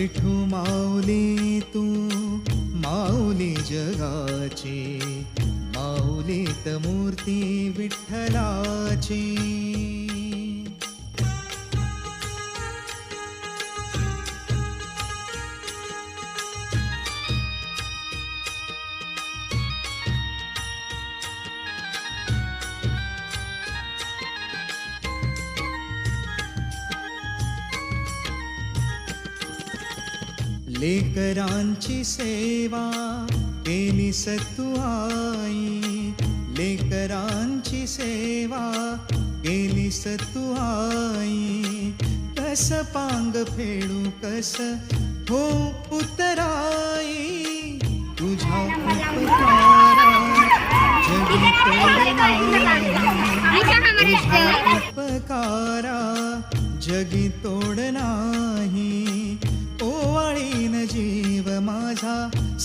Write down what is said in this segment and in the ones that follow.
विठू माऊली तू माऊली जगाची. माऊलीत मूर्ती विठ्ठलाची. लेकरांची सेवा केली सतू आई. लेकरांची सेवा केली सतू आई. कस पांग फेडू कस हो उतराई. तुझा उपकारा जगी तोडणार.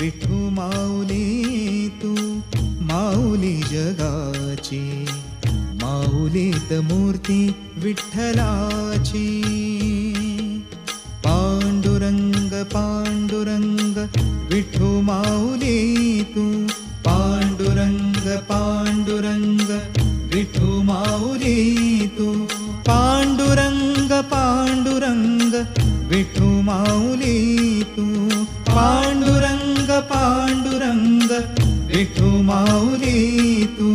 विठू माऊली तू माऊली जगाची। माऊलीत मूर्ती विठ्ठलाची। पांडुरंग पांडुरंग विठू माऊली तू। पांडुरंग पांडुरंग विठू माऊली तू। पांडुरंग पांडुरंग विठू माऊली तू पाण्डुरङ्ग पाण्डुरङ्ग विठु मौली तु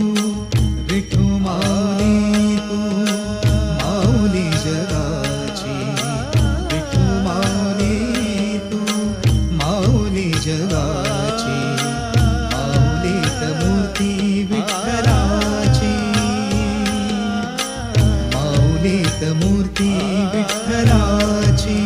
विठु मौली तू मौली जगाची विठु मौली तू मौली जगाची मौली मूर्ती विठ्ठलाची मौली मूर्ती विठ्ठलाची